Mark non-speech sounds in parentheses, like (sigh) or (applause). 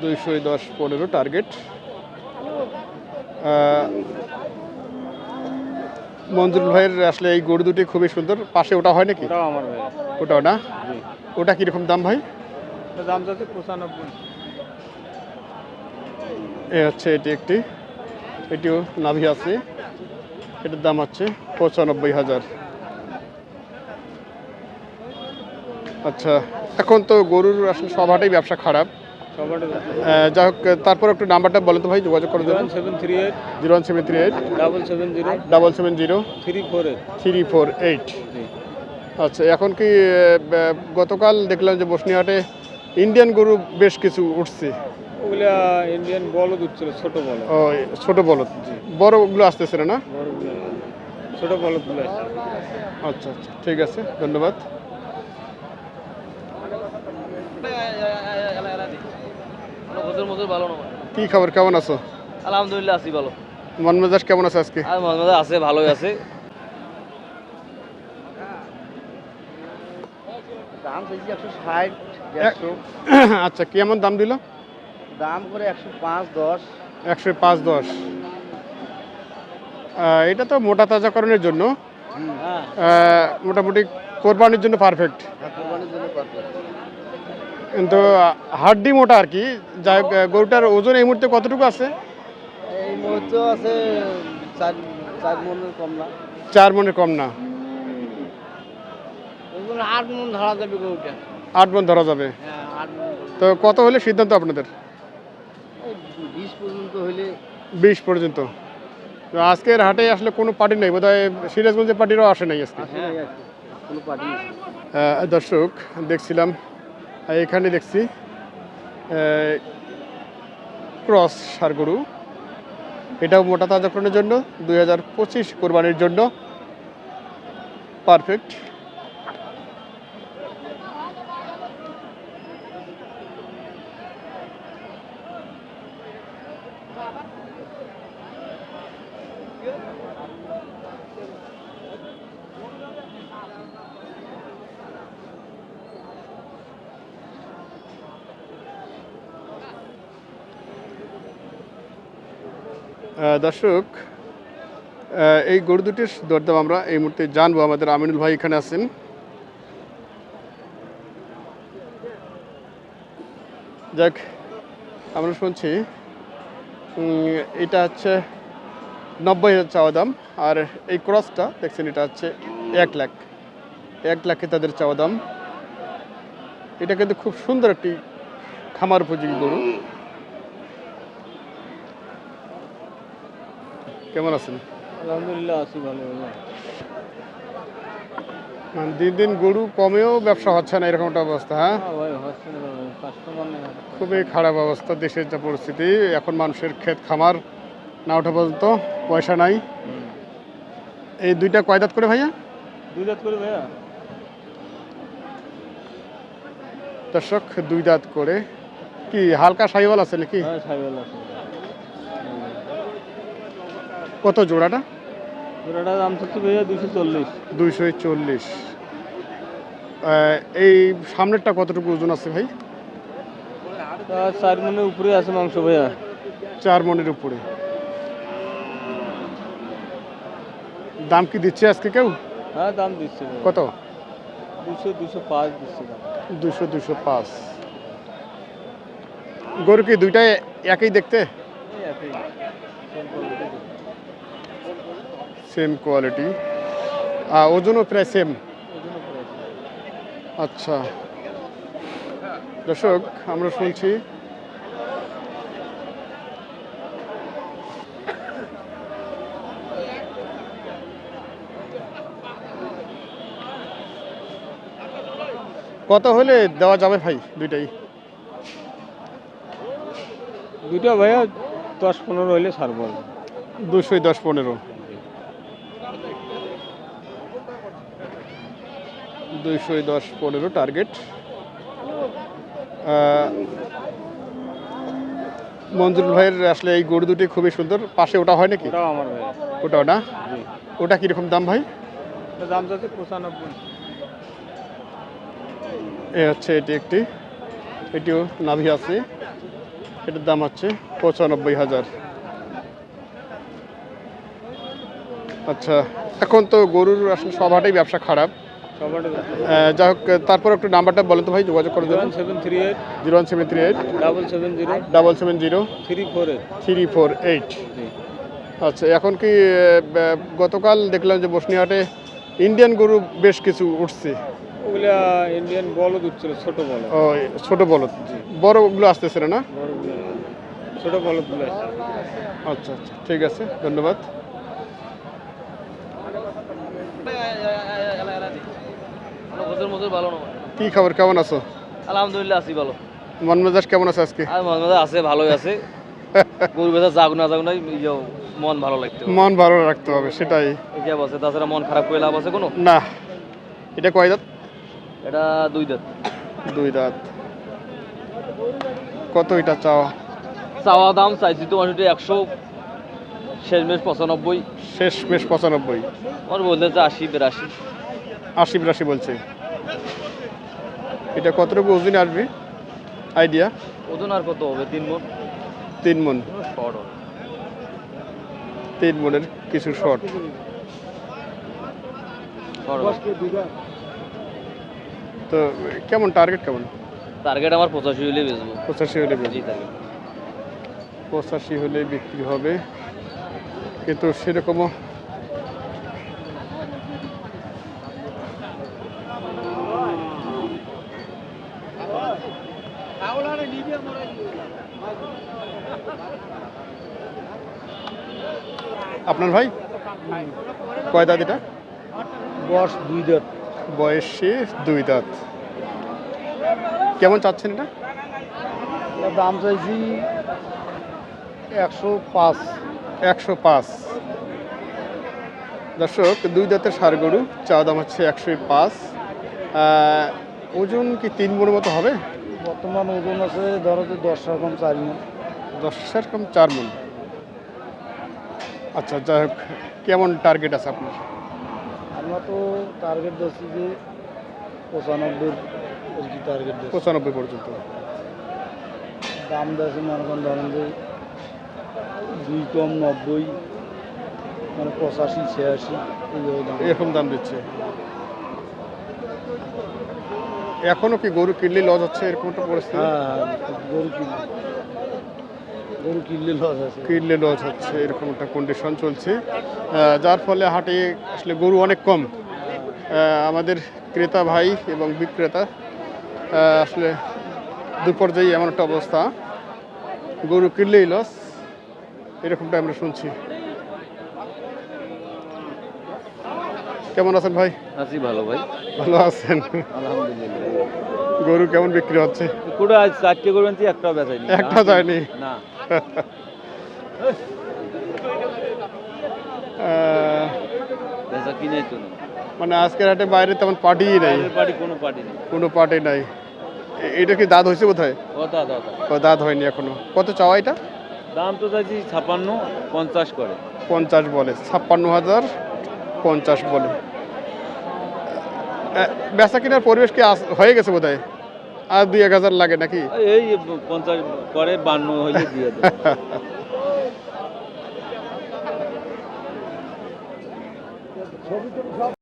দুইশো দশ পনেরো টার্গেট মঞ্জুর ভাইয়ের আসলে এই গরু দুটি খুবই সুন্দর। পাশে ওটা হয় নাকি? ওটাও আমার ভাই। ওটাও না? ওটা কীরকম দাম ভাই? দাম যাচ্ছে পঁচানব্বই। এ হচ্ছে এটি একটি। এটিও নাভি আছে। এটার দাম হচ্ছে পঁচানব্বই হাজার। আচ্ছা এখন তো গরুর আসলে সব হাটেই ব্যবসা খারাপ। যাই হোক তারপর একটু নাম্বারটা বলেন তো ভাই যোগাযোগ করে দেবেন। Seven three eight zero one seven three eight double seven zero double seven zero three four eight three four eight. আচ্ছা এখন কি গতকাল দেখলাম যে বসনিহাটে ইন্ডিয়ান গরু বেশ কিছু উঠছে। ওগুলা ইন্ডিয়ান বলদ উঠছিল ছোট বলদ। ও ছোট বলদ। বড়গুলো আসতেছে না? না ছোট বলদগুলো আচ্ছা আচ্ছা ঠিক আছে ধন্যবাদ। মতো ভালো না কি খবর কেমন আছো? আলহামদুলিল্লাহ আছি ভালো। মন মেজাজ কেমন আছে আজকে? আর মাঝে মাঝে আছে ভালোই আছে। দাম চাইছি একশো ষাট একশো। (coughs) আচ্ছা কেমন দাম দিল? দাম করে একশো পাঁচ দশ। একশো পাঁচ দশ। এটা তো মোটা তাজাকরণের জন্য। হ্যাঁ মোটামুটি কোরবানির জন্য পারফেক্ট কোরবানির জন্য পারফেক্ট কিন্তু হাড্ডি মোটা আর কি। যাই হোক, গরুটার ওজন এই মুহূর্তে কতটুকু আছে? এই মুহূর্তে আছে চার মনের কম না। চার মনে কম না। আট মন ধরা যাবে গরুটা। আট মন ধরা যাবে। হ্যাঁ তো কত হলে সিদ্ধান্ত আপনাদের? বিশ পর্যন্ত হইলে। বিশ পর্যন্ত। তো আজকের হাটে আসলে কোনো পার্টি নেই বোধ হয় সিরাজগঞ্জের পার্টিরও আসে নাই আজকে। হ্যাঁ দর্শক দেখছিলাম এখানে দেখছি ক্রস সার গরু। এটাও মোটা তাজাকরণের জন্য, দুই হাজার পঁচিশ কোরবানির জন্য। পারফেক্ট। দর্শক এই গরু দুটির দরদাম আমরা এই মুহূর্তে জানব। আমাদের আমিনুল ভাই এখানে আছেন। যাক, আমরা শুনছি এটা হচ্ছে নব্বই হাজার চাওয়া দাম, আর এই ক্রসটা দেখছেন, এটা হচ্ছে এক লাখ। এক লাখে তাদের চাওয়া দাম। এটা কিন্তু খুব সুন্দর একটি খামার উপযোগী গরু। কেমন আছেন? আলহামদুলিল্লাহ আছি ভালো মানে দিন দিন গরু কমেও ব্যবসা হচ্ছে না এরকম একটা অবস্থা হ্যাঁ? হ্যাঁ খুবই খারাপ অবস্থা দেশের যা পরিস্থিতি এখন মানুষের ক্ষেত খামার না ওঠা পর্যন্ত পয়সা নাই। এই দুইটা কয়দাত করে ভাইয়া? দুই দাঁত করে ভাইয়া। দর্শক দুই দাঁত করে। কি হালকা সাইওয়াল আছে নাকি? হ্যাঁ সাইবেল আছে। কত জোড়াটা? জোড়াটার দাম চাচ্ছি ভাইয়া দুশো চল্লিশ। দুইশো চল্লিশ। এই সামনেরটা কতটুকু ওজন আছে ভাই? তা চার মনের উপরে আছে মাংস ভাইয়া। চার মনের উপরে। দাম কি দিচ্ছে আজকে কেউ? হ্যাঁ দাম দিচ্ছে কত? দুশো দুশো পাঁচ দিচ্ছে দাম। দুশো দুশো পাঁচ। গরু কি দুইটাই একই দেখতে? একই। সেম কোয়ালিটি আর ওজনও প্রায় সেম আচ্ছা। দর্শক আমরা শুনছি। কত হলে দেওয়া যাবে ভাই দুইটাই? দুইটা ভাইয়া দশ পনেরো হইলে ছাড়বো। দুশোই দশ পনেরো। দুইশোই দশ পনেরো টার্গেট মঞ্জুর ভাইয়ের আসলে এই গরু দুটি খুবই সুন্দর। পাশে ওটা হয় নাকি? ওটাও না? ওটা কীরকম দাম ভাই? দাম যাচ্ছে পঁচানব্বই। এ হচ্ছে এটি একটি। এটিও নাভি আছে। এটার দাম হচ্ছে পঁচানব্বই হাজার। আচ্ছা এখন তো গরুর আসলে সব হাটেই ব্যবসা খারাপ। যাই হোক তারপর একটু নাম্বারটা বলেন তো ভাই যোগাযোগ করে দেবেন seven three eight. Zero one seven three eight. Double seven zero. Double seven zero. Three four eight. Three four eight. আচ্ছা এখন কি গতকাল দেখলাম যে বসনিহাটে ইন্ডিয়ান গরু বেশ কিছু উঠছে। ওগুলা ইন্ডিয়ান বলদ উঠছিল ছোট বলদ। ও ছোট বলদ। বড়গুলো আসতেছে না? ছোট বলদগুলো আচ্ছা আচ্ছা ঠিক আছে ধন্যবাদ। ভালো কি খবর কেমন আছো? আলহামদুলিল্লাহ আছি ভালো। মন মেজাজ কেমন আছে আজকে? মাঝে মাঝে আছে ভালোই আছে। গরু বেচা যাক না যাক না মন ভালো লাগতে মন ভালো রাখতে হবে সেটাই। এই যে তাছাড়া মন খারাপ করে লাভ আছে কোনো? না। এটা কয় দাঁত? এটা দুই দাঁত। দুই দাঁত। কত এটা চাওয়া? চাওয়া দাম চাইছি তোমার সেটা একশো শেষ মেশ পঁচানব্বই। শেষ মেশ পঁচানব্বই। আমার বলতে আশি বিরাশি। আশি বিরাশি বলছে। এটা কতটুকু ওজন আসবে? আইডিয়া ওজন আর কত হবে? তিন মন তিন মন তিন মনের কিছু শর্ট। তো কেমন টার্গেট কেমন? টার্গেট আমার পঁচাশি হলে বেচবো। পঁচাশি হলে। পঁচাশি হলে বিক্রি হবে। কিন্তু সেরকমও আপনার ভাই? কয় দাঁত এটা? বয়স দুই দাঁত। বয়সে দুই দাঁত। কেমন চাচ্ছেন এটা? দাম চাইছি একশো পাঁচ। একশো পাঁচ। দর্শক দুই দাঁতের সার গরু চাওয়া দাম হচ্ছে একশো পাঁচ। ওজন কি তিন মনের মতো হবে? বর্তমান ওজন আছে ধরো যে দশ রকম চার মন দশ এরকম চার মন আচ্ছা যাই হোক কেমন টার্গেট আছে আপনার? আমরা তো টার্গেট দিচ্ছি যে পঁচানব্বই টার্গেট দিচ্ছি পঁচানব্বই পর্যন্ত। দাম দিয়েছে মনে করেন ধরেন যে দুই কম নব্বই মানে পঁচাশি ছিয়াশি এরকম দাম দিচ্ছে। এখনও কি গরু কিনলে লজ হচ্ছে এরকম একটা পরিস্থিতি? হ্যাঁ গরু কিনলে। গরু কিনলে লস আছে। কিনলে লজ হচ্ছে এরকম একটা কন্ডিশন চলছে। যার ফলে হাটে আসলে গরু অনেক কম। আমাদের ক্রেতা ভাই এবং বিক্রেতা আসলে দুপর্যায়ে এমন একটা অবস্থা। গরু কিনলেই লস এরকমটা আমরা শুনছি। কেমন আছেন ভাই? আছি ভালো ভাই। ভালো আছেন? আলহামদুলিল্লাহ। গরু কেমন বিক্রি হচ্ছে? কোটা আজ চারটে করবেন তুই একটা বেচাইনি একটা যায়নি? না। বেচা কিনাই তো না মানে আজকের হাটে বাইরে তেমন পার্টিই নেই। পার্টি কোনো পার্টি নেই। কোনো পার্টি নাই। এটা কি দাঁত হয়েছে বোধহয়? ও দাদা দাদা ও, দাঁত হয়নি এখনও। কত চাওয়া এটা? দাম তো চাইছি ছাপান্ন পঞ্চাশ করে। পঞ্চাশ বলে। ছাপ্পান্ন হাজার পঞ্চাশ বলে। বেচা কেনার পরিবেশ কি হয়ে গেছে বোধ আর দুই এক হাজার লাগে নাকি? এই পঞ্চাশ পরে বান্ন হইলে দিয়ে দেয় (laughs)